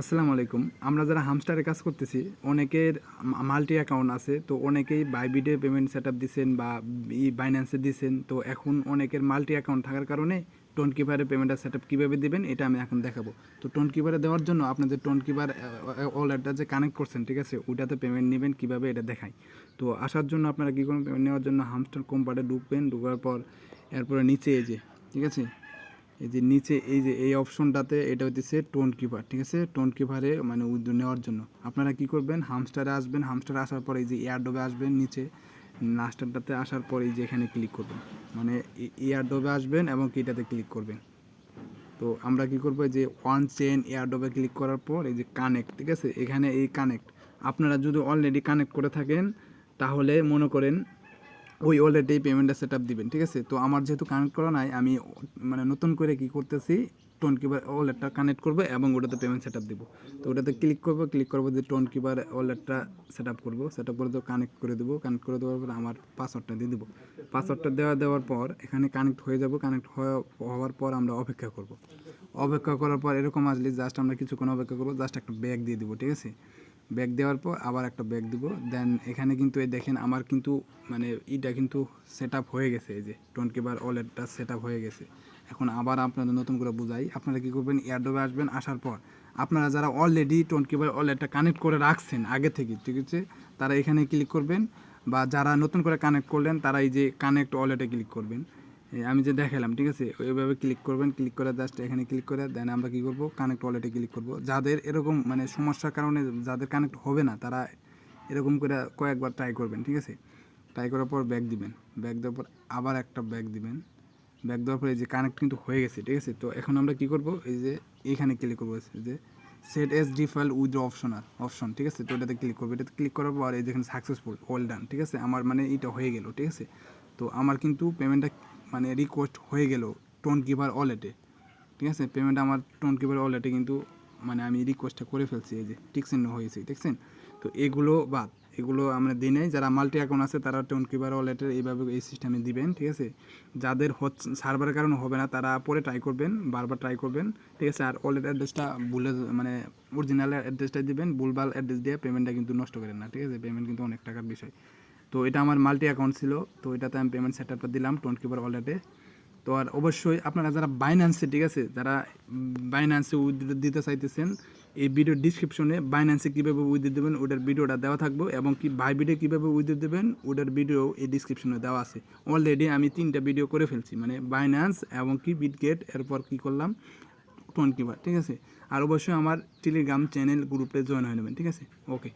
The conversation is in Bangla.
আসসালামু আলাইকুম। আমরা যারা হামস্টারে কাজ করতেছি, অনেকের মাল্টি অ্যাকাউন্ট আছে, তো অনেকেই বাইবিডে পেমেন্ট সেট আপ বা ই বাইন্যান্সে দিচ্ছেন তো এখন অনেকের মাল্টি অ্যাকাউন্ট থাকার কারণে টোন কিপারে পেমেন্টের সেট আপ কীভাবে দেবেন, এটা আমি এখন দেখাবো। তো টোন কিপারে দেওয়ার জন্য আপনাদের টোন কিপার ওয়ালেটটা যে কানেক্ট করছেন, ঠিক আছে, ওইটাতে পেমেন্ট নেবেন, কীভাবে এটা দেখাই। তো আসার জন্য আপনারা কী করবেন পেমেন্ট নেওয়ার জন্য হামস্টার কোম্পানিতে ঢুকবেন, ঢুকার পর, এরপরে নিচে এই যে, ঠিক আছে এই যে নিচে, এই যে এই অপশনটাতে এটা হইতেছে টোন কিপার ঠিক আছে? টোন কিপারে মানে নেওয়ার জন্য। আপনারা কি করবেন? হামস্টারে আসবেন হামস্টারে আসার পরে এই যে এয়ারডোবে আসবেন নিচে। লাস্টারটাতে আসার পরে এই যে এখানে ক্লিক করবেন। মানে এয়ারডোবে আসবেন এবং কি এটাতে ক্লিক করবেন। তো আমরা কি করব? যে ওয়ান চেন এয়ারডোবে ক্লিক করার পর এই যে কানেক্ট ঠিক আছে? এখানে এই কানেক্ট আপনারা যদি অলরেডি কানেক্ট করে থাকেন, তাহলে মনে করেন ওই ওয়ালেটেই পেমেন্টটা সেট আপ দিবেন, ঠিক আছে? তো আমার যেহেতু কানেক্ট করা নাই, আমি মানে নতুন করে কি করতেছি টোন কিপার ওয়ালেটটা কানেক্ট করব এবং ওটাতে পেমেন্ট সেট আপ দেবো। তো ওটাতে ক্লিক করব ক্লিক করব যে টোন কিপার ওয়ালেটটা সেট আপ করব সেট আপ করে তো কানেক্ট করে দেবো। কানেক্ট করে দেওয়ার পর আমার পাসওয়ার্ডটা দিয়ে দেবো। পাসওয়ার্ডটা দেওয়া, দেওয়ার পর এখানে কানেক্ট হয়ে যাব কানেক্ট হওয়ার পর আমরা অপেক্ষা করব। অপেক্ষা করার পর এরকম আসলে জাস্ট আমরা কিছুক্ষণ অপেক্ষা করব জাস্ট একটা ব্যাগ দিয়ে দেবো, ঠিক আছে? ব্যাগ দেওয়ার পর আবার একটা ব্যাগ দিব। দেন এখানে কিন্তু এই দেখেন আমার কিন্তু মানে ইটা কিন্তু সেট হয়ে গেছে এই যে টোয়েন্টি বার ওয়ালেটটা সেট হয়ে গেছে। এখন আবার আপনাদের নতুন করে বুঝাই, আপনারা কী করবেন এয়ারডোবে আসবেন, আসার পর আপনারা যারা অলরেডি টোয়েন্টি বার ওয়ালেটটা কানেক্ট করে রাখছেন আগে থেকে, ঠিক আছে? তারা এখানে ক্লিক করবেন বা যারা নতুন করে কানেক্ট করলেন, তারা এই যে কানেক্ট ওয়ালেটে ক্লিক করবেন। আমি যে দেখালাম, ঠিক আছে? ওইভাবে ক্লিক করবেন ক্লিক করে জাস্ট এখানে ক্লিক করে দেন আমরা কী করব? কানেক্ট ওয়ালেটে ক্লিক করব। যাদের এরকম মানে সমস্যার কারণে যাদের কানেক্ট হবে না, তারা এরকম করে কয়েকবার ট্রাই করবেন, ঠিক আছে? ট্রাই করার পর ব্যাগ দিবেন। ব্যাগ দেওয়ার পর আবার একটা ব্যাগ দিবেন। ব্যাক দেওয়ার পর এই যে কানেক্ট কিন্তু হয়ে গেছে, ঠিক আছে? তো এখন আমরা কী করব? এই যে এখানে ক্লিক করব যে set S D file with option R option ঠিক আছে? তো এটাতে ক্লিক করব। এটাতে ক্লিক করার পর এই যেখানে সাকসেসফুল অল ডান ঠিক আছে? আমার মানে এটা হয়ে গেল, ঠিক আছে? তো আমার কিন্তু পেমেন্টটা মানে রিকোয়েস্ট হয়ে গেল টোন কিপার ওয়ালেটে ঠিক আছে? পেমেন্ট আমার টোন কিপার ওয়ালেটে কিন্তু মানে আমি রিকোয়েস্টটা করে ফেলছি, এই যে টিকসেন হয়েছে দেখছেন তো এগুলো বাদ, এগুলো আমরা দিই নাই। যারা মাল্টি অ্যাকাউন্ট আছে, তারা টোন কিপার ওয়ালেটের এইভাবে এই সিস্টেমে দিবেন, ঠিক আছে? যাদের হচ্ছে সার্ভারের কারণে হবে না, তারা পরে ট্রাই করবেন, বারবার ট্রাই করবেন, ঠিক আছে? আর ওয়ালেট অ্যাড্রেসটা ভুলে মানে অরিজিনাল অ্যাড্রেসটা দিবেন, ভুলভাল অ্যাড্রেস দিয়ে পেমেন্টটা কিন্তু নষ্ট করেন না, ঠিক আছে? পেমেন্ট কিন্তু অনেক টাকার বিষয়। তো এটা আমার মাল্টি অ্যাকাউন্ট ছিল, তো এটাতে আমি পেমেন্ট সেট আপটা দিলাম টোন কিপার ওয়ালেটে তো আর অবশ্যই আপনারা যারা বাইন্যান্সে ঠিক আছে, যারা বাইন্যান্সে উইথড্র দিতে চাইতেছেন, এই ভিডিও ডিসক্রিপশনে বাইন্যান্সে কীভাবে উইথড্র দেবেন, ওটার ভিডিওটা দেওয়া থাকব এবং কি ভিডিও কীভাবে উইথড্র দেবেন, ওটার ভিডিও এই ডিসক্রিপশনে দেওয়া আছে। অলরেডি আমি তিনটা ভিডিও করে ফেলছি মানে বাইন্যান্স এবং কি বিটগেট এরপর কী করলাম টোয়েন্টি ঠিক আছে? আর অবশ্যই আমার টেলিগ্রাম চ্যানেল গ্রুপে জয়েন হয়ে নেবেন, ঠিক আছে? ওকে